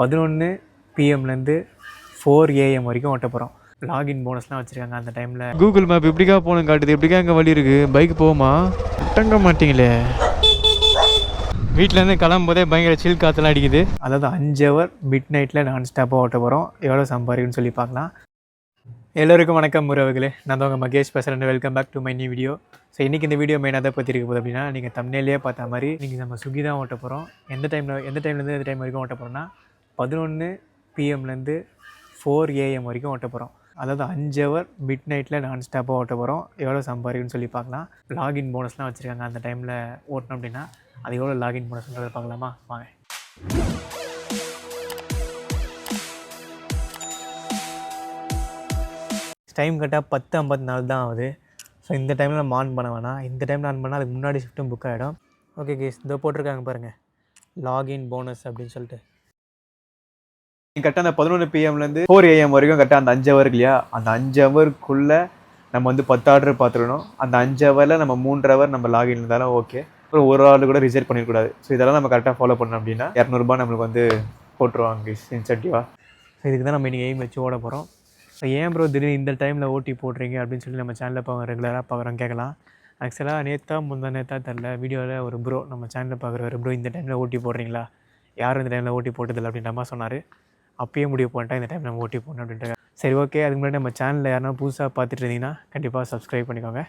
பதினொன்று பிஎம்லேருந்து four AM வரைக்கும் ஓட்ட போகிறோம் லாகின் போனஸ்லாம் வச்சுருக்காங்க அந்த டைமில் கூகுள் மேப் இப்படிக்கா போகணும் காட்டுது. எப்படிக்கா இங்கே வழி இருக்குது பைக் போகுமா? தங்க மாட்டீங்களே. வீட்டிலேருந்து கிளம்பும்போதே பயங்கர சில் காற்றுலாம் அடிக்குது. அதாவது அஞ்சு ஹவர் மிட் நைட்டில் நான் ஸ்டாப்பாக ஓட்ட போகிறோம் எவ்வளோ சம்பாதிக்குன்னு சொல்லி பார்க்கலாம். எல்லோருக்கும் வணக்கம் உறவுகளே. நான் தான் உங்கள் மகேஷ் பேசுகிறேன் welcome back to my new video so இன்றைக்கி இந்த வீடியோ மெயின் எதை பற்றி இருக்க போகுது அப்படின்னா நீங்கள் தமிழ்லேயே பார்த்த மாதிரி நீங்கள் நம்ம சுகி தான் ஓட்ட போகிறோம் எந்த டைமில் எந்த டைம்லேருந்து எந்த டைம் வரைக்கும் ஓட்ட போகிறோம்னா பதினொன்று பிஎம்லேருந்து ஃபோர் ஏஎம் வரைக்கும் ஓட்ட போகிறோம் அதாவது அஞ்சு ஹவர் மிட் நைட்டில் நான் ஸ்டாப்பாக ஓட்ட போகிறோம் எவ்வளோ சம்பாதிக்குன்னு சொல்லி பார்க்கலாம். லாகின் போனஸ்லாம் வச்சுருக்காங்க அந்த டைமில் ஓட்டணும் அப்படின்னா. அது எவ்வளோ லாகின் போனஸ்ன்றதை பார்க்கலாமா? வாங்க. டைம் கரெக்டாக பத்து ஐம்பத்தி நாலு தான் ஆகுது. ஸோ இந்த டைமில் நம்ம ஆன் பண்ண வேணாம். இந்த டைமில் ஆன் பண்ணால் அதுக்கு முன்னாடி ஷிஃப்ட்டும் புக் ஆகிடும் ஓகே கேஸ் இதோ போட்டிருக்காங்க பாருங்கள் லாகின் போனஸ் அப்படின்னு சொல்லிட்டு. கரெக்டாக அந்த பதினொன்று பிஎம்லேருந்து ஃபோர் ஏஎம் வரைக்கும் கரெக்டாக அந்த அஞ்சு ஹவர் இல்லையா? அந்த அஞ்சு ஹவருக்குள்ளே நம்ம வந்து பத்து ஆர்டர் பார்த்துடணும் அந்த அஞ்சு ஹவரில் நம்ம மூன்று ஹவர் நம்ம லாகின் இருந்தாலும் ஓகே அப்புறம் ஒரு ஆர்டர் கூட ரிசர்வ் பண்ணிடக்கூடாது ஸோ இதெல்லாம் நம்ம கரெக்டாக ஃபாலோ பண்ணோம் அப்படின்னா இரநூறுபா நம்மளுக்கு வந்து போட்டுருவாங்க இன்சென்டிவாக ஸோ இதுக்கு தான் நம்ம இன்றைக்கி எய்ம் வச்சு ஓட போகிறோம் ஸோ ஏன் ப்ரோ திடீர்னு இந்த டைமில் ஓட்டி போடுறீங்க அப்படின்னு சொல்லி நம்ம சேனலில் இப்போ ரெகுலராக பார்க்குறோம் கேட்கலாம். ஆக்சுவலாக நேத்தா முந்தா நேத்தா தெரில வீடியோவில் ஒரு ப்ரோ நம்ம சேனலில் பார்க்குற ஒரு ப்ரோ இந்த டைமில் ஓட்டி போடுறீங்களா? யாரும் இந்த டைமில் ஓட்டி போட்டதில்லை அப்படின்ற மாதிரி சொன்னார். அப்பயே முடிவு பண்ணிட்டேன் இந்த டைம் நம்ம ஓட்டி போடணும் அப்படின்ட்டு. சரி ஓகே அதுக்கு முன்னாடி நம்ம சேனலில் யாருன்னா புதுசாக பார்த்துட்டு இருந்தீங்கன்னா கண்டிப்பாக சப்ஸ்கிரைப் பண்ணிக்கோங்க.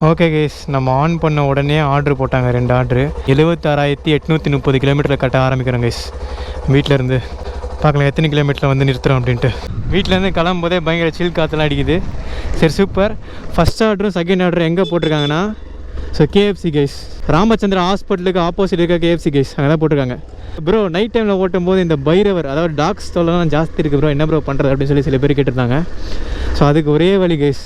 ஓகே கேஸ் நம்ம ஆன் பண்ண உடனே ஆர்டர் போட்டாங்க ரெண்டு ஆர்டரு எழுபத்தாறாயிரத்தி எட்நூற்றி முப்பது கிலோமீட்டரில் கட்ட ஆரம்பிக்கிறோம் கேஸ் வீட்டிலேருந்து பார்க்கலாம் எத்தனை கிலோமீட்டரில் வந்து நிறுத்துறோம் அப்படின்ட்டு. வீட்டிலேருந்து கிளம்பும்போதே பயங்கர சில் காற்றுலாம் அடிக்குது. சரி சூப்பர் ஃபஸ்ட் ஆர்டரும் செகண்ட் ஆர்டரும் எங்கே போட்டிருக்காங்கன்னா ஸோ கேஎஃப்சி கைஸ் ராமச்சந்திரா ஹாஸ்பிட்டலுக்கு ஆப்போசிட் இருக்க கேஎஃப்சி கைஸ் அங்கே தான் போட்டிருக்காங்க. ப்ரோ நைட் டைமில் ஓட்டும் போது இந்த பைரவர் அதாவது டாக்ஸ் தொல்லாம் ஜாஸ்தி இருக்குது ப்ரோ என்ன ப்ரோ பண்ணுறது அப்படின்னு சொல்லி சில பேர் கேட்டிருந்தாங்க. ஸோ அதுக்கு ஒரே வழி கைஸ்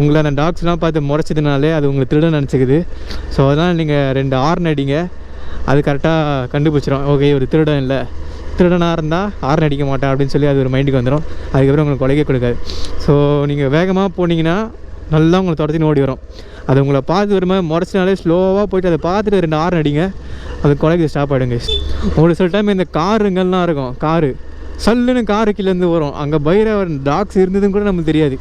உங்களை அந்த டாக்ஸ்லாம் பார்த்து முறைச்சதுனாலே அது உங்களை திருட நினச்சிக்குது. ஸோ அதனால் நீங்கள் ரெண்டு ஆர்ன் அடிங்க. அது கரெக்டாக கண்டுபிடிச்சிரும். ஓகே ஒரு திருடன் இல்லை. திருடனாக இருந்தால் ஆர்ன் அடிக்க மாட்டேன் அப்படின்னு சொல்லி அது ஒரு மைண்டுக்கு வந்துடும் அதுக்கப்புறம் உங்களுக்கு கொலைக்க கொடுக்காது. ஸோ நீங்கள் வேகமாக போனீங்கன்னா நல்லா உங்களை துரத்தின்னு ஓடி வரும். அது உங்களை பார்த்து வரும்போது முறைச்சினாலே ஸ்லோவாக போயிட்டு அதை பார்த்துட்டு ரெண்டு ஆறு அடிங்க. அது கொலைக்கு ஸ்டாப் ஆகிடுங்க ஒரு சில டைம் இந்த காருங்கள்லாம் இருக்கும். காரு. சல்லுன்னு காரு கீழேருந்து வரும். அங்கே பைரவன் டாக்ஸ் இருந்ததுன்னு கூட நமக்கு தெரியாது.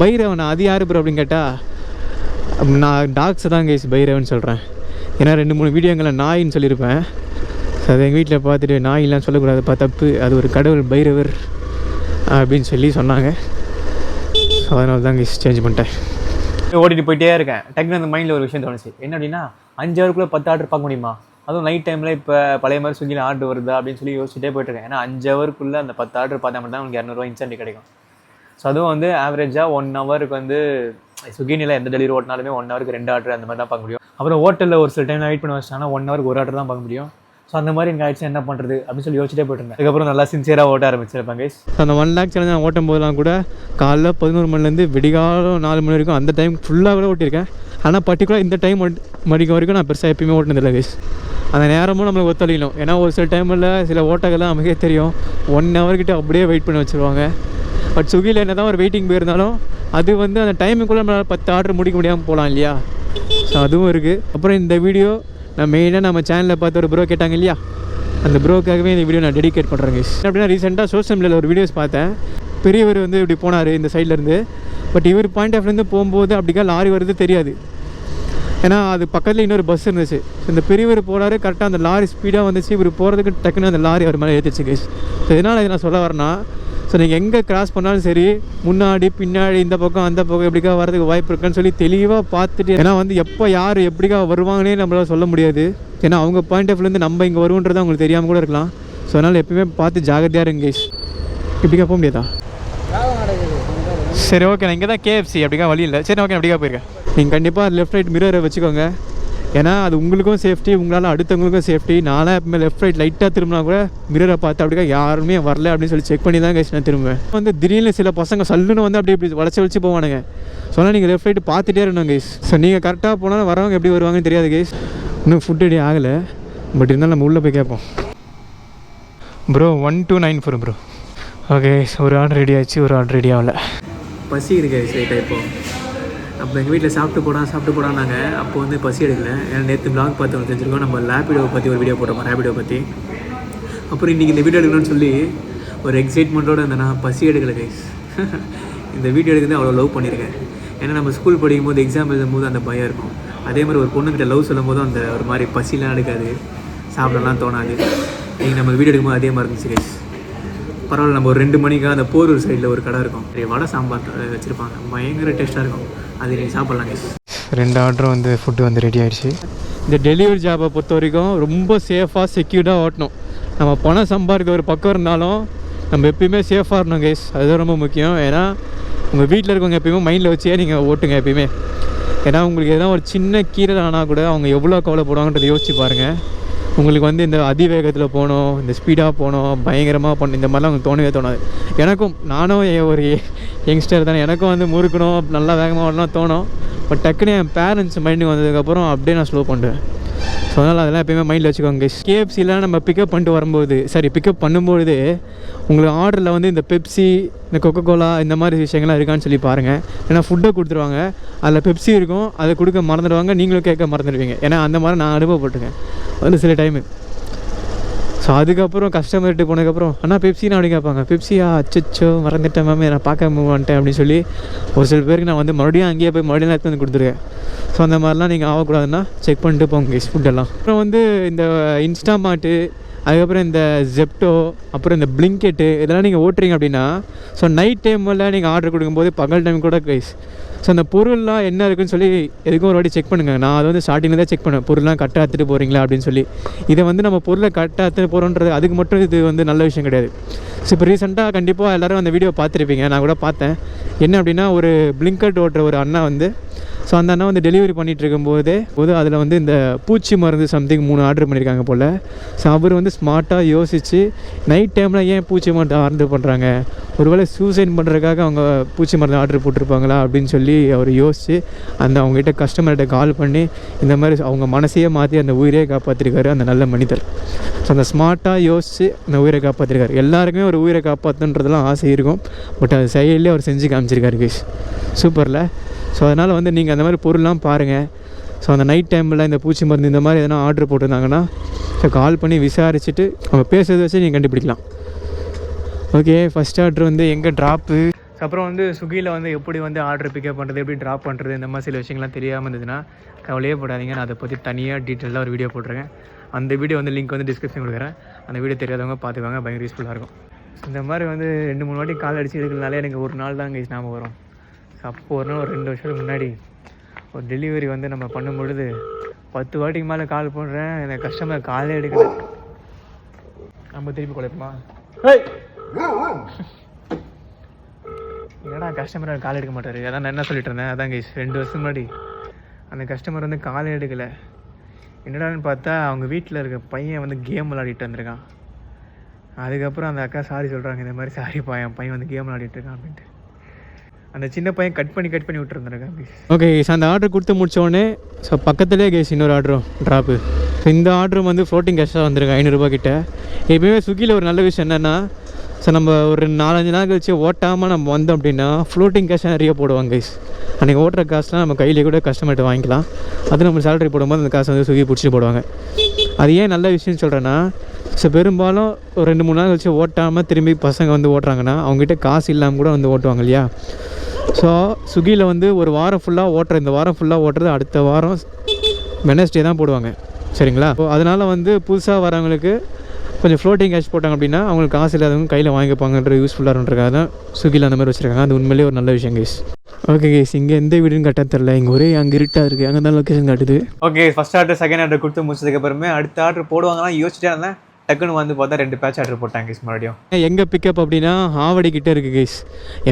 பைரவன் அது யார் ப்ரோ அப்படின்னு கேட்டால் நான் டாக்ஸு தான் கேஸ் பைரவன் சொல்கிறேன் ஏன்னா ரெண்டு மூணு வீடியோங்களில் நாயின்னு சொல்லியிருப்பேன். அது அதை எங்கள் வீட்டில் பார்த்துட்டு நாயெல்லாம் சொல்லக்கூடாதுப்பா தப்பு. அது ஒரு கடவுள் பைரவர் அப்படின்னு சொல்லி சொன்னாங்க. அதனால தான் கேஸ் சேஞ்ச் பண்ணிட்டேன். ஓடிட்டு போயிட்டே இருக்கேன். டக்குனு அந்த மைண்டில் ஒரு விஷயம் தோணுச்சு. என்ன அப்படின்னா அஞ்சு ஹவருக்குள்ளே பத்து ஆர்டர் பார்க்க முடியுமா? அதுவும் நைட் டைமில் இப்போ பழைய மாதிரி ஸ்விக்கியில் ஆர்டர் வருதா அப்படின்னு சொல்லி யோசிச்சுட்டே போயிட்டுருக்கேன் ஏன்னா அஞ்சு ஹவருக்குள்ளே அந்த பத்து ஆர்டர் பார்த்தா மட்டும் தான் உங்களுக்கு இரநூறுவா இன்சென்ட் கிடைக்கும். ஸோ அதுவும் வந்து ஆவரேஜாக ஒன் ஹவருக்கு வந்து சுகினியில் எந்த டெலிவரி ஓட்டினாலுமே ஒன் ஹவருக்கு ரெண்டு ஆர்டர் அந்த மாதிரி தான் பார்க்க முடியும். அப்புறம் ஹோட்டலில் ஒரு சில டைம் வெயிட் பண்ண வச்சிட்டாங்கன்னா ஒன் ஹவருக்கு ஒரு ஆர்டர் தான் பார்க்க முடியும். ஸோ அந்த மாதிரி எனக்கு ஆயிடுச்சு என்ன பண்ணுறது அப்படின்னு சொல்லி யோசிச்சிட்டே போயிட்டு இருந்தேன் அதுக்கப்புறம் நல்லா சின்சியராக ஓட்ட ஆரம்பிச்சிருப்பேன் கைஸ் ஸோ அந்த ஒன் லேக் சேலஞ்ச் நான் ஓட்டும் போதெல்லாம் கூட காலைல பதினோரு மணிலேருந்து விடிகாலம் நாலு மணி வரைக்கும் அந்த டைம் ஃபுல்லாக கூட ஓட்டியிருக்கேன். ஆனால் பர்டிகுலராக இந்த டைம் மடிக்க வரைக்கும் நான் பெருசாக எப்பயுமே ஓட்டினதில்லை கைஸ் அந்த நேரமும் நம்மளுக்கு ஒத்துழைக்கணும். ஏன்னா ஒரு சில டைமில் சில ஓட்டங்கள்லாம் நமக்கே தெரியும். ஒன் ஹவர்கிட்ட அப்படியே வெயிட் பண்ணி வச்சுருவாங்க. பட் ஸ்விக்கியில் என்ன தான் ஒரு வெயிட்டிங் போயிருந்தாலும் அது வந்து அந்த டைமுக்குள்ளே நம்மளால் பத்து ஆர்டர் முடிக்க முடியாமல் போகலாம் இல்லையா? ஸோ அதுவும் இருக்குது அப்புறம் இந்த வீடியோ நான் மெயினாக நம்ம சேனலில் பார்த்து ஒரு ப்ரோ கேட்டாங்க இல்லையா? அந்த ப்ரோக்காகவே இந்த வீடியோ நான் டெடிகேட் பண்ணுறேன் அப்படின்னா ரீசெண்டாக சோஷியல் மீடியாவில் ஒரு வீடியோஸ் பார்த்தேன். பெரியவர் வந்து இப்படி போனார் இந்த சைட்லேருந்து பட் இவர் பாயிண்ட் ஆஃப்லேருந்து போகும்போது அப்படிக்கா லாரி வருது தெரியாது. ஏன்னா அது பக்கத்தில் இன்னொரு பஸ் இருந்துச்சு. ஸோ இந்த பெரியவர் போனார் கரெக்டாக அந்த லாரி ஸ்பீடாக வந்துச்சு. இவர் போகிறதுக்கு டக்குன்னு அந்த லாரி அவர் மேலே ஏற்றிச்சு கேஸ் ஸோ இதனால் இதை நான் சொல்ல வரேன்னா ஸோ நீங்கள் எங்கே கிராஸ் பண்ணாலும் சரி முன்னாடி பின்னாடி இந்த பக்கம் அந்த பக்கம் எப்படிக்கா வரதுக்கு வாய்ப்பு இருக்குன்னு சொல்லி தெளிவாக பார்த்துட்டு ஏன்னா வந்து எப்போ யார் எப்படிக்கா வருவாங்கன்னே நம்மளால் சொல்ல முடியாது. ஏன்னா அவங்க பாயிண்ட் ஆஃப்லேருந்து நம்ம இங்கே வருவோன்றது அவங்களுக்கு தெரியாமல் கூட இருக்கலாம். ஸோ அதனால் எப்பயுமே பார்த்து ஜாகிரதையாக இருங்கேஷ் இப்படிக்கா போக முடியாதா? சரி ஓகே நான் இங்கே தான் கேஎஃப்சி அப்படிக்கா வழி இல்லை. சரி ஓகே நான் அப்படிக்கா போயிருக்கேன். நீங்கள் கண்டிப்பாக லெஃப்ட் ரைட் மிரரை வச்சுக்கோங்க. ஏன்னா அது உங்களுக்கும் சேஃப்டி உங்களால் அடுத்தவங்களுக்கும் சேஃப்டி நானும் எப்பவுமே லெஃப்ட் ரைட் லைட்டாக திரும்பினா கூட மிரரை பார்த்து அப்படிக்கா யாருமே வரல அப்படின்னு சொல்லி செக் பண்ணி தான் கைஸ் நான் திரும்புவேன். வந்து திடீர்னு சில பசங்க சல்லுன்னு வந்து அப்படி இப்படி வளைச்சி வச்சு போவானுங்க. சொன்னால் நீங்கள் லெஃப்ட் ரைட் பார்த்துட்டே இருக்கணும் கைஸ் ஸோ நீங்கள் கரெக்டாக போனால் வரவங்க எப்படி வருவாங்கன்னு தெரியாது கைஸ் இன்னும் ஃபுட் ரெடி ஆகலை. பட் இருந்தாலும் நம்ம உள்ளே போய் கேட்போம். Bro one two nine four bro okay ஒரு ஆள் ரெடி ஆச்சு ஒரு ஆள் ரெடி ஆகலை. பசி இருக்கு இப்போ. அப்போ எங்கள் வீட்டில் சாப்பிட்டு போடா சாப்பிட்டு போடான்னாங்க. அப்போ வந்து பசி எடுக்கல. ஏன்னா நேற்று பிளாக் பார்த்து தெரிஞ்சிருக்கோம். நம்ம லேபிடோவை பற்றி ஒரு வீடியோ போட்டோம் ரேபிடோ பற்றி அப்புறம் இன்றைக்கி இந்த வீடியோ எடுக்கணும்னு சொல்லி ஒரு எக்ஸைட்மெண்ட்டோடு இருந்தேன்னா பசி எடுக்கலை கைஸ் இந்த வீடியோ எடுக்கிறது அவ்வளோ லவ் பண்ணியிருக்கேன். ஏன்னா நம்ம ஸ்கூல் படிக்கும் போது எக்ஸாம் எழுதும் போது அந்த பயம் இருக்கும். அதே மாதிரி ஒரு பொண்ணுக்கிட்ட லவ் சொல்லும் போதும் அந்த ஒரு மாதிரி பசிலாம் எடுக்காது. சாப்பிடலாம் தோணாது. நீங்கள் நம்ம வீடியோ எடுக்கும்போது அதே மாதிரி இருந்துச்சு கைஸ் பரவாயில்ல நம்ம ஒரு ரெண்டு மணிக்காக அந்த போரூர் சைடில் ஒரு கடை இருக்கும். வடை சாம்பார் வச்சுருப்பாங்க. பயங்கர டேஸ்ட்டாக இருக்கும். அது நீங்கள் சாப்பிட்லாம். கைஸ் ரெண்டு ஆர்டரும் வந்து ஃபுட்டு வந்து ரெடி ஆயிடுச்சு. இந்த டெலிவரி ஜாபை பொறுத்த வரைக்கும் ரொம்ப சேஃபாக செக்யூர்டாக ஓட்டணும். நம்ம பணம் சம்பாதிக்க ஒரு பக்கம் இருந்தாலும் நம்ம எப்பயுமே சேஃபாக இருக்கணும் கைஸ் அதுதான் ரொம்ப முக்கியம். ஏன்னா உங்கள் வீட்டில் இருக்கவங்க எப்பயுமே மைண்டில் வச்சே நீங்கள் ஓட்டுங்க எப்பயுமே. ஏன்னா உங்களுக்கு எதனா ஒரு சின்ன கீரல் ஆனால் கூட அவங்க எவ்வளோ கவலைப்படுவாங்கன்றதை யோசிச்சு பாருங்கள் உங்களுக்கு வந்து இந்த அதிவேகத்தில் போகணும் இந்த ஸ்பீடாக போகணும் பயங்கரமாக பண்ணணும் இந்த மாதிரிலாம் உங்களுக்கு தோணவே தோணாது. எனக்கும் நானும் ஒரு யங்ஸ்டர் தானே எனக்கும் வந்து முறுக்கணும் நல்லா வேகமாக ஓடணும் தோணும். பட் டக்குன்னு என் பேரண்ட்ஸ் மைண்டுக்கு வந்ததுக்கப்புறம் அப்படியே நான் ஸ்லோ பண்ணுறேன் ஸோ அதனால் அதெல்லாம் எப்பயுமே மைண்டில் வச்சுக்கோங்க கேஎஃப்சிலாம் நம்ம பிக்கப் பண்ணிட்டு வரும்போது சரி பிக்கப் பண்ணும்போது உங்களுக்கு ஆர்டரில் வந்து இந்த பெப்சி இந்த கொக்கோ கோலா இந்த மாதிரி விஷயங்கள்லாம் இருக்கான்னு சொல்லி பாருங்கள் ஏன்னா ஃபுட்டை கொடுத்துருவாங்க. அதில் பெப்சி இருக்கும் அதை கொடுக்க மறந்துடுவாங்க நீங்களும் கேட்க மறந்துடுவீங்க. ஏன்னா அந்த மாதிரி நான் அனுபவப்பட்டிருக்கேன். வந்து சில டைமு ஸோ அதுக்கப்புறம் கஸ்டமர்கிட்ட போனதுக்கப்புறம் அண்ணா பெப்சினா அப்படி கேட்பாங்க. பெப்சியா அச்சச்சோ மறந்துட்டேன் மேம் நான் பார்க்க மூவ் வந்துட்டேன் அப்படின்னு சொல்லி ஒரு சில பேருக்கு நான் வந்து மறுபடியும் அங்கேயே போய் மறுபடியும் எடுத்து வந்து கொடுத்துருக்கேன். ஸோ அந்த மாதிரிலாம் நீங்கள் ஆகக்கூடாதுன்னா செக் பண்ணிட்டு போங்க ஃபுட்டெல்லாம் அப்புறம் வந்து இந்த இன்ஸ்டா மாட்டு அதுக்கப்புறம் இந்த ஜெப்டோ அப்புறம் இந்த பிளிங்கெட்டு இதெல்லாம் நீங்கள் ஓட்டுறீங்க அப்படின்னா ஸோ நைட் டைமில் நீங்கள் ஆர்டர் கொடுக்கும்போது பகல் டைம் கூட கைஸ் ஸோ அந்த பொருள்லாம் என்ன இருக்குன்னு சொல்லி எதுக்கும் ஒரு வாட்டி செக் பண்ணுங்கள் நான் அதை வந்து ஸ்டார்டிங்கில் தான் செக் பண்ணேன். பொருள்லாம் கரெக்டாக எடுத்துகிட்டு போகிறீங்களா அப்படின்னு சொல்லி. இதை வந்து நம்ம பொருளை கரெக்டாக எடுத்துகிட்டு போகிறோன்றது அதுக்கு மட்டும் இது வந்து நல்ல விஷயம் கிடையாது. ஸோ இப்போ ரீசெண்டாக கண்டிப்பாக எல்லோரும் அந்த வீடியோ பார்த்துருப்பீங்க. நான் கூட பார்த்தேன். என்ன அப்படின்னா ஒரு பிளிங்கட் ஓட்டுற ஒரு அண்ணா வந்து ஸோ அந்த அண்ணா வந்து டெலிவரி பண்ணிகிட்டு இருக்கும்போது போது அதில் வந்து இந்த பூச்சி மருந்து சம்திங் மூணு ஆர்டர் பண்ணியிருக்காங்க போல். ஸோ அவர் வந்து ஸ்மார்ட்டாக யோசித்து நைட் டைமில் ஏன் பூச்சி மருந்து ஆர்டர் பண்ணுறாங்க ஒருவேளை சூசைட் பண்ணுறதுக்காக அவங்க பூச்சி மருந்து ஆர்டர் போட்டிருப்பாங்களா? அப்படின்னு சொல்லி அவர் யோசித்து அந்த அவங்ககிட்ட கஸ்டமர்கிட்ட கால் பண்ணி இந்த மாதிரி அவங்க மனசையே மாற்றி அந்த உயிரே காப்பாற்றிருக்காரு அந்த நல்ல மனிதர். ஸோ அந்த ஸ்மார்ட்டாக யோசித்து அந்த உயிரை காப்பாற்றிருக்காரு எல்லாருக்குமே ஒரு உயிரை காப்பாற்றுன்றதுலாம் ஆசை இருக்கும். பட் அது செயலே அவர் செஞ்சு காமிச்சிருக்காரு கேஸ் சூப்பரில் ஸோ அதனால் வந்து நீங்கள் அந்த மாதிரி பொருள்லாம் பாருங்கள் ஸோ அந்த நைட் டைமில் இந்த பூச்சி மருந்து இந்த மாதிரி எதனா ஆர்டர் போட்டிருந்தாங்கன்னா ஸோ கால் பண்ணி விசாரிச்சுட்டு அவங்க பேசுறதை வச்சு நீங்கள் கண்டுபிடிக்கலாம். ஓகே ஃபஸ்ட் ஆர்டர் வந்து எங்கே ட்ராப்பு அப்புறம் வந்து ஸ்விக்கியில் வந்து எப்படி வந்து ஆர்டர் பிக்கப் பண்ணுறது எப்படி ட்ராப் பண்ணுறது இந்த மாதிரி சில விஷயங்கள்லாம் தெரியாமல் இருந்ததுன்னா கவலையே போடாதீங்க. நான் அதை பற்றி தனியாக டீட்டெயிலாக ஒரு வீடியோ போட்டிருக்கேன். அந்த வீடியோ வந்து லிங்க் வந்து டிஸ்கிரிப்ஷன் கொடுக்குறேன். அந்த வீடியோ தெரியாதவங்க பார்த்துக்காங்க பயங்கர யூஸ்ஃபுல்லாக இருக்கும். இந்த மாதிரி வந்து ரெண்டு மூணு வாட்டி கால் அடிச்சு எடுக்கிறதுனாலே எனக்கு ஒரு நாள் தான் கைஸ் ஞாபகம் வரும். அப்போ ஒரு நாள் ஒரு ரெண்டு வருஷத்துக்கு முன்னாடி ஒரு டெலிவரி வந்து நம்ம பண்ணும் பொழுது பத்து வாட்டிக்கு மேலே கால் பண்ணுறேன் எனக்கு கஸ்டமர் காலே எடுக்கல. நம்ம திருப்பி குழப்பமா? என்னடா கஸ்டமர் கால் எடுக்க மாட்டார்? அதான் நான் என்ன சொல்லிட்டு இருந்தேன். அதான் கைஸ் ரெண்டு வருஷம் முன்னாடி அந்த கஸ்டமர் வந்து காலே எடுக்கலை. என்னடான்னு பார்த்தா அவங்க வீட்டில் இருக்க பையன் வந்து கேம் விளையாடிட்டு வந்திருக்கான். அதுக்கப்புறம் அந்த அக்கா சாரி சொல்கிறாங்க இந்த மாதிரி சாரி பையன் பையன் வந்து கேம் விளையாடிட்டு இருக்கான் அப்படின்ட்டு. அந்த சின்ன பையன் கட் பண்ணி கட் பண்ணி விட்டுருந்துருக்கான் ஓகே கேஸ் அந்த ஆர்டர் கொடுத்து முடிச்சோடனே ஸோ பக்கத்துலேயே கேஸ் இன்னொரு ஆர்டரும் ட்ராப்பு ஸோ இந்த ஆர்டரும் வந்து ஃப்ளோட்டிங் கேஷாக வந்திருக்கு ஐநூறுரூபா கிட்ட. எப்பயுமே ஸ்விக்கியில் ஒரு நல்ல விஷயம் என்னென்னா ஸோ நம்ம ஒரு நாலஞ்சு நாள் கழிச்சு ஓட்டாமல் நம்ம வந்தோம் அப்படின்னா ஃப்ளோட்டிங் கேஷாக நிறைய போடுவாங்க கைஸ் அன்றைக்கி ஓட்டுற காசுலாம் நம்ம கையிலே கூட கஸ்டமர்கிட்ட வாங்கிக்கலாம். அது நம்ம சேலரி போடும்போது அந்த காசை வந்து ஸ்விக்கி பிடிச்சி போடுவாங்க. அது ஏன் நல்ல விஷயம்னு சொல்கிறேன்னா ஸோ பெரும்பாலும் ஒரு ரெண்டு மூணு நாள் கழிச்சு ஓட்டாமல் திரும்பி பசங்க வந்து ஓட்டுறாங்கன்னா அவங்ககிட்ட காசு இல்லாமல் கூட வந்து ஓட்டுவாங்க இல்லையா? ஸோ ஸ்விக்கியில் வந்து ஒரு வாரம் ஃபுல்லாக ஓட்டுற இந்த வாரம் ஃபுல்லாக ஓட்டுறது அடுத்த வாரம் வெனஸ்டே தான் போடுவாங்க. சரிங்களா? ஸோ அதனால் வந்து புதுசாக வரவங்களுக்கு கொஞ்சம் ஃப்ளோட்டிங் கேஷ் போட்டாங்க அப்படின்னா அவங்களுக்கு காசு இல்லாதவங்க கையில் வாங்கிப்பாங்கன்ற யூஸ்ஃபுல்லாக இருக்காங்க தான் ஸ்விக்கியில் அந்த மாதிரி வச்சுருக்காங்க. அது உண்மையிலேயே ஒரு நல்ல விஷயம் கேஸ் ஓகே கேஸ் இங்கே எந்த வீடுன்னு கட்ட தெரில இங்கே ஒரே அங்கே இருட்டாக இருக்குது அங்கே தான் லொக்கேஷன் காட்டுது. Okay first order second order கொடுத்து முடிச்சதுக்கப்புறமே அடுத்த ஆர்டர் போடுவாங்கன்னா யோசிச்சிட்டே இருந்தேன். டக்குன்னு வந்து பார்த்தா ரெண்டு பேட்ச் ஆர்டர் போட்டாங்க கைஸ் மறுபடியும். எங்கே பிக்கப் அப்படின்னா ஆவடி கிட்டே இருக்குது கைஸ்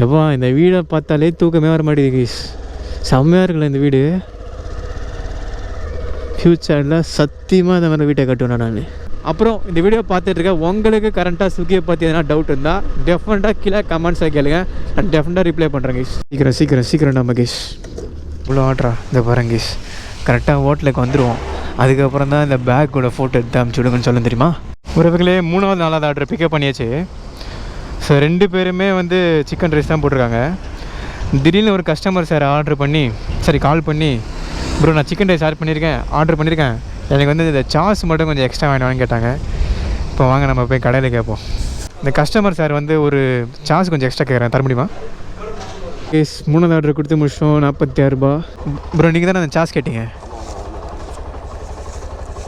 எப்பா இந்த வீடை பார்த்தாலே தூக்கமே வர மாட்டேங்குது கைஸ் செம்மையாக இருக்குல்ல இந்த வீடு. ஃப்யூச்சரில் சத்தியமாக இந்த மாதிரி வீட்டை கட்டுவேன் நான் அப்புறம் இந்த வீடியோ பார்த்துட்டு இருக்கேன் உங்களுக்கு கரண்ட்டாக ஸ்விக்கியை பற்றி எதனா டவுட் இருந்தால் டெஃபினட்டாக கீழே கமெண்ட்ஸை கேளுங்க. நான் டெஃபினட்டாக ரிப்ளை பண்ணுறேன் கேஸ் சீக்கிரம் சீக்கிரம் சீக்கிரம் நம்ம கேஸ் இவ்வளோ ஆட்ரா இந்த பாருங்க கேஸ் கரெக்டாக ஹோட்டலுக்கு வந்துடுவோம் அதுக்கப்புறம் தான் இந்த பேக்கோட ஃபோட்டோ எடுத்து அமுச்சு விடுங்கன்னு சொல்ல தெரியுமா? உறவுகளே மூணாவது நாலாவது ஆர்டர் பிக்கப் பண்ணியாச்சு. ஸோ ரெண்டு பேருமே வந்து சிக்கன் ரைஸ் தான் போட்டிருக்காங்க. திடீர்னு ஒரு கஸ்டமர் சார் ஆர்டர் பண்ணி சரி கால் பண்ணி ப்ரோ நான் சிக்கன் ரைஸ் ஆர்டர் பண்ணியிருக்கேன் ஆர்டர் பண்ணியிருக்கேன். எனக்கு வந்து இந்த சாஸ் மட்டும் கொஞ்சம் எக்ஸ்ட்ரா வேணும்னு கேட்டாங்க. இப்போ வாங்க நம்ம போய் கடையில் கேட்போம். இந்த கஸ்டமர் சார் வந்து ஒரு சார்ஜ் கொஞ்சம் எக்ஸ்ட்ரா கேட்குறேன் தர முடியுமா? கேஸ் மூணாவது ஆர்டர் கொடுத்து முடிச்சோம் நாற்பத்தி ஆறுரூபா ப்ரோ நீங்கள் தானே அந்த சார்ஜ் கேட்டீங்க?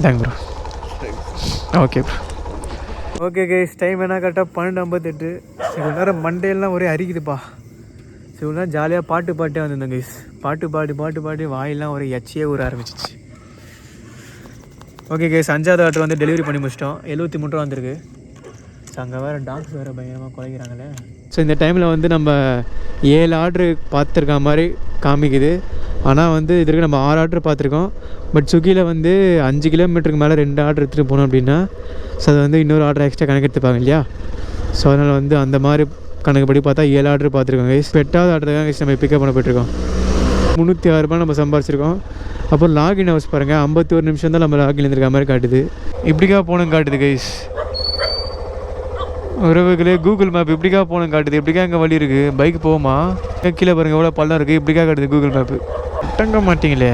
Thank bro okay bro okay guys time என்ன? கரெக்டாக பன்னெண்டு ஐம்பத்தெட்டு. இவ்வளோ நேரம் மண்டேலாம் ஒரே அரிக்குதுப்பா. ஸோ இவ்வளோ நேரம் ஜாலியாக பாட்டு பாட்டே வந்திருந்தேன் கைஸ் பாட்டு பாடி பாட்டு பாடி வாயெல்லாம் ஒரே எச்சியே ஊற ஆரம்பிச்சிச்சு. ஓகே கேஸ் அஞ்சாவது ஆர்டர் வந்து டெலிவரி பண்ணி முடிச்சிட்டோம். எழுபத்தி மூணு ரூபா வந்திருக்கு. ஸோ அங்கே வேறு டாக்ஸ் வேறு பயங்கரமாக குலைக்கிறாங்களே. ஸோ இந்த டைமில் வந்து நம்ம ஏழு ஆர்டரு பார்த்துருக்க மாதிரி காமிக்குது. ஆனால் வந்து இதுக்கு நம்ம ஆறு ஆர்டர் பார்த்துருக்கோம். பட் ஸ்விக்கியில் வந்து அஞ்சு கிலோமீட்டருக்கு மேலே ரெண்டு ஆர்டர் எடுத்துகிட்டு போனோம் அப்படின்னா ஸோ அது வந்து இன்னொரு ஆர்டர் எக்ஸ்ட்ரா கணக்கு எடுத்துப்பாங்க இல்லையா? ஸோ அதனால் வந்து அந்த மாதிரி கணக்குப்படி பார்த்தா ஏழு ஆர்டர் பார்த்துருக்கோம் கைஸ் எட்டாவது ஆர்டர் தான் கைஸ் நம்ம பிக்கப் பண்ண போயிட்டுருக்கோம். முந்நூற்றி ஆறு ரூபாய் நம்ம சம்பாரிச்சிருக்கோம். அப்புறம் லாகின் ஹவர்ஸ் பாருங்கள் ஐம்பத்தி ஒரு நிமிஷம் தான் நம்ம லாகின் இருந்திருக்க மாதிரி காட்டுது. இப்படிக்கா போகணும் காட்டுது கைஸ் உறவுகளே கூகுள் மேப் இப்படிக்கா போகணும் காட்டுது. இப்படிக்கா இங்கே வழி இருக்குது பைக் போகுமா? கீழே பாருங்கள் எவ்வளோ பள்ளம் இருக்குது இப்படிக்கா காட்டுது கூகுள் மேப்பு தங்க மாட்டிங்களே.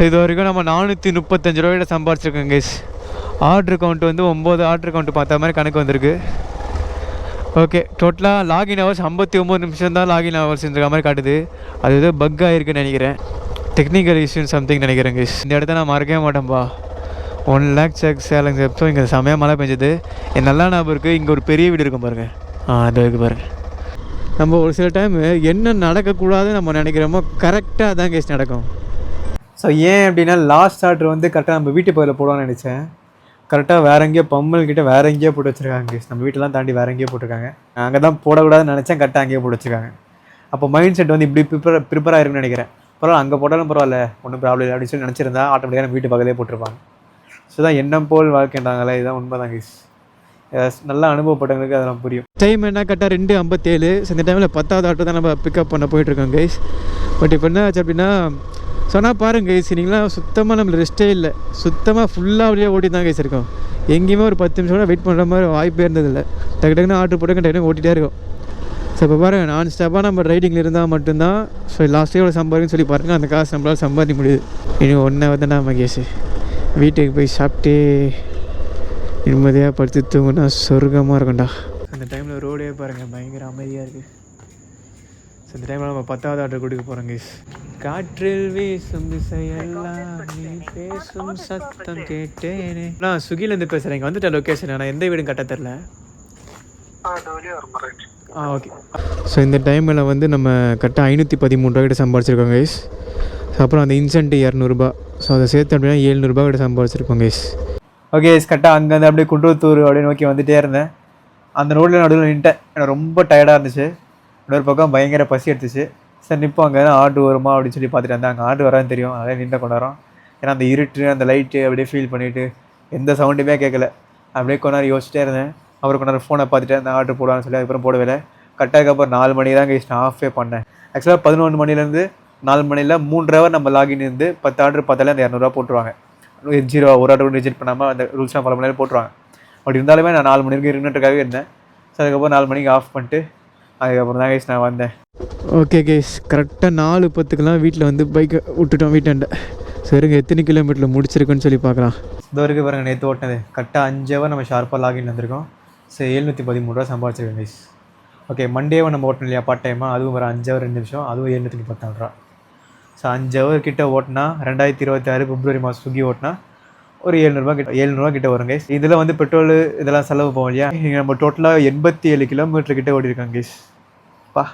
ஸோ இது வரைக்கும் நம்ம நானூற்றி முப்பத்தஞ்சு ரூபாயிட சம்பாரிச்சிருக்கோம் கைஸ் ஆர்டர் கவுண்ட் வந்து ஒம்பது ஆர்டர் கவுண்ட் பார்த்த மாதிரி கணக்கு வந்திருக்கு. ஓகே டோட்டலாக லாகின் ஹவர்ஸ் ஐம்பத்தி ஒம்பது நிமிஷம் தான் லாகின் ஹவர்ஸ் இருக்க மாதிரி காட்டுது. அது ஏதோ பக் ஆகிருக்குன்னு நினைக்கிறேன். டெக்னிக்கல் இஷ்யூன்னு சம்திங் நினைக்கிறேன் கைஸ் இந்த இடத்த நான் மறக்கவே மாட்டேன்ப்பா ஒன் லேக் செக் சேலங் செப்ஸோ இங்கே செமையாக மழை பெஞ்சது. என் நல்லா ஞாபகம் இருக்குது இங்கே ஒரு பெரிய வீடு இருக்கும் பாருங்கள் ஆ அது இருக்குது பாருங்கள் நம்ம ஒரு சில டைம் என்ன நடக்கக்கூடாதுன்னு நம்ம நினைக்கிறோமோ கரெக்டாக தான் கேஸ் நடக்கும். ஸோ ஏன் அப்படின்னா லாஸ்ட் ஆர்டர் வந்து கரெக்டாக நம்ம வீட்டு பகுதியில் போடுவான்னு நினச்சேன். கரெக்டாக வேற எங்கேயோ பம்மல் கிட்ட வேற எங்கேயோ போட்டு வச்சுருக்காங்க நம்ம வீட்டெல்லாம் தாண்டி வேற எங்கேயோ போட்டிருக்காங்க. அங்கே தான் போடக்கூடாதுன்னு நினச்சேன் கரெக்டாக அங்கேயே போட்டு வச்சுருக்காங்க. அப்போ மைண்ட் செட் வந்து இப்படி ப்ரிப்பேர் ப்ரிப்பேர் ஆயிருக்குன்னு நினைக்கிறேன். பரவாயில்ல அங்கே போட்டாலும் பரவாயில்ல ஒன்றும் ப்ராப்ளம் இல்லை அப்படின்னு சொல்லி நினச்சிருந்தா ஆட்டோமேட்டிக்காக நம்ம வீட்டு பக்கத்துலேயே போட்டிருப்பாங்க. ஸோ தான் எண்ணம் போல் வாழ்க்கைன்றாங்களே இதுதான் உண்மை தான் கைஸ் நல்லா அனுபவப்பட்டவங்களுக்கு அதெல்லாம் புரியும். டைம் என்ன? கரெக்டாக ரெண்டு ஐம்பத்தேழு. ஸோ இந்த டைமில் பத்தாவது ஆட்டோ தான் நம்ம பிக்கப் பண்ண போயிட்டுருக்கோம் கைஸ் பட் இப்போ என்ன ஆச்சு அப்படின்னா சொன்னால் பாருங்க கைஸ் நீங்களாம் சுத்தமாக நம்மளுக்கு ரெஸ்ட்டே இல்லை. சுத்தமாக ஃபுல்லாக அப்படியே ஓட்டி தான் கைஸ் இருக்கோம். எங்கேயுமே ஒரு பத்து நிமிஷம் கூட வெயிட் பண்ணுற மாதிரி வாய்ப்பே இருந்ததில்லை. டக்கு டக்குன்னு ஆர்டர் போட்டு டக்கு ஓட்டிகிட்டே இருக்கும். ஸோ இப்போ பாருங்கள் நான் ஸ்டெப்பாக நம்ம ரைடிங்கில் இருந்தால் மட்டும்தான் ஸோ லாஸ்ட் இயரோட சம்பாதிக்குன்னு சொல்லி பாருங்கள் அந்த காசு நம்மளால் சம்பாதிக்க முடியுது. இனி ஒன்றை வந்து நான் மகேஷ் வீட்டுக்கு போய் சாப்பிட்டு நிம்மதியாக படுத்து தூங்கினா சொர்க்கமாக இருக்கும்டா. அந்த டைமில் ரோடே பாருங்கள் பயங்கர அமைதியாக இருக்குது ஸோ இந்த டைமில் நம்ம பத்தாவது ஆர்டர் கொடுக்க போகிறோம் கைஸ் காற்றில் வீசும் திசையெல்லாம் நீ பேசும் சத்தம் கேட்டேனே. நான் சுகிலேருந்து பேசுகிறேன் இங்கே வந்துட்டேன் லொக்கேஷன் ஆனால் எந்த வீடும் கட்ட தெரில ஆ ஓகே ஸோ இந்த டைமில் வந்து நம்ம கரெக்டாக ஐநூற்றி பதிமூணு ரூபா கிட்ட சம்பாரிச்சிருக்கோம் கைஸ் அப்புறம் அந்த இன்சென்ட் இரநூறுபா. ஸோ அதை சேர்த்து அப்படின்னா ஏழ்நூறுபா கிட்ட சம்பாரிச்சிருக்கோம் கைஸ் ஓகே கரெக்டாக அங்கேருந்து அப்படியே குன்றத்தூர் அப்படியே நோக்கி வந்துட்டே இருந்தேன். அந்த ரோட்டில் நடுவில் நின்ட்டேன் எனக்கு ரொம்ப டயர்டாக இருந்துச்சு. இன்னொரு பக்கம் பயங்கர பசி எடுத்துச்சு. சரி நிற்போம் அங்கே தான் வருமா அப்படின்னு சொல்லி பார்த்துட்டு வந்தேன். அங்கே ஆடு வரான்னு தெரியும். அதே நின்ற கொண்டு ஏன்னா அந்த இருட்டு அந்த லைட்டு அப்படியே ஃபீல் பண்ணிவிட்டு எந்த சவுண்டுமே கேட்கல அப்படியே கொஞ்ச நேரம் யோசிச்சிட்டே இருந்தேன். அப்புறம் கொஞ்ச நேரம் ஃபோனை பார்த்துட்டு அந்த ஆர்டர் போடுவான்னு சொல்லி அதுக்கப்புறம் போடவே கரெக்டாக அப்புறம் நாலு மணி தான் கைஸ் நான் ஆஃபே பண்ணேன். ஆக்சுவலாக பதினொன்று மணிலேருந்து நாலு மணியில் மூன்று ஹவர் நம்ம லாகின் இருந்து பத்து ஆர்டர் பார்த்தாலே அந்த இரநூறுவா போட்டுருவாங்க. ஜீரோ ஒரு ஆர்டர் ரிஜெக்ட் பண்ணாமல் அந்த ரூல்ஸ்லாம் ஃபாலோ பண்ணி போட்டுருவாங்க. அப்படி இருந்தாலுமே நான் நாலு மணி வரைக்கும் இருந்துட்டுக்காகவே இருந்தேன். ஸோ அதுக்கப்புறம் நாலு மணிக்கு ஆஃப் பண்ணிட்டு அதுக்கப்புறம் தான் கைஸ் நான் வந்தேன். ஓகே கேஸ் கரெக்டாக நாலு பத்துக்கெலாம் வீட்டில் வந்து பைக்கை விட்டுட்டோம் வீட்டாண்ட. சரிங்க எத்தனை கிலோமீட்டரில் முடிச்சிருக்குன்னு சொல்லி பார்க்கலாம். இது வரைக்கும் பாருங்க நேற்று ஓட்டினது. கரெக்டாக அஞ்சு ஹவர் நம்ம ஷார்ப்பாக லாகின் வந்திருக்கோம். ஸோ எழுநூற்றி பதிமூணு ரூபா சம்பாதிச்சிருக்கோம் கைஸ் ஓகே மண்டேவை நம்ம ஓட்டணும் இல்லையா பார்ட் டைமாக அதுவும் ஒரு அஞ்சு ஹவர் ரெண்டு நிமிஷம். அதுவும் எழுநூற்றி முப்பத்தாறு ரூபா. ஸோ அஞ்சு ஹவர் கிட்ட ஓட்டினா ரெண்டாயிரத்தி இருபத்தாறு பிப்ரவரி மாதம் ஸ்விக்கி ஓட்டினா ஒரு ஏழ்நூறுபா கிட்ட ஏழ்நூறுவா கிட்ட வரும் கைஸ் இதில் வந்து பெட்ரோல் இதெல்லாம் செலவு போகும் இல்லையா? இங்கே நம்ம டோட்டலாக எண்பத்தி ஏழு கிலோமீட்டர் கிட்ட ஓடிருக்காங்க கைஸ் பா.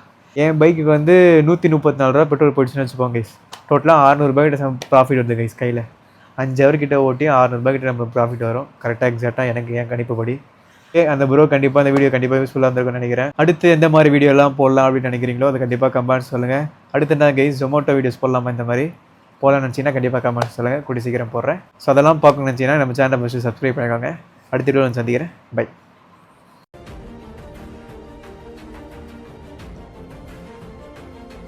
என் பைக்குக்கு வந்து நூற்றி முப்பத்தி நாலு ரூபா பெட்ரோல் போயிடுச்சுன்னு வச்சுப்போம் கைஸ் டோட்டலாக அறநூறுபா கிட்ட சம் ப்ராஃபிட் வருது கைஸ் கையில். அஞ்சு ஹவர் கிட்ட ஓட்டி அறநூறுபா கிட்ட நம்ம ப்ராஃபிட் வரும். கரெக்டாக எக்ஸாக்டாக எனக்கு என் கணிப்புப்படி ஏ அந்த ப்ரோ கண்டிப்பாக அந்த வீடியோ கண்டிப்பாக யூஸ்ஃபுல்லாக இருந்திருக்கும்னு நினைக்கிறேன். அடுத்து எந்த மாதிரி வீடியோலாம் போடலாம் அப்படின்னு நினைக்கிறீங்களோ அதை கண்டிப்பாக கமெண்ட் சொல்லுங்கள் அடுத்து நான் கைஸ் ஜொமோட்டோ வீடியோஸ் போடலாமா இந்த மாதிரி? போகலான்னு நினச்சிங்கன்னா கண்டிப்பாக கமெண்ட் சொல்லுங்கள் கூடி சீக்கிரம் போடுறேன். ஸோ அதெல்லாம் பார்க்கணும்னு நினச்சிங்கன்னா நம்ம சேனலை ஃபஸ்ட்டு சப்ஸ்கிரைப் பண்ணிக்கோங்க. அடுத்த வீடியோ சந்திக்கிறேன். பை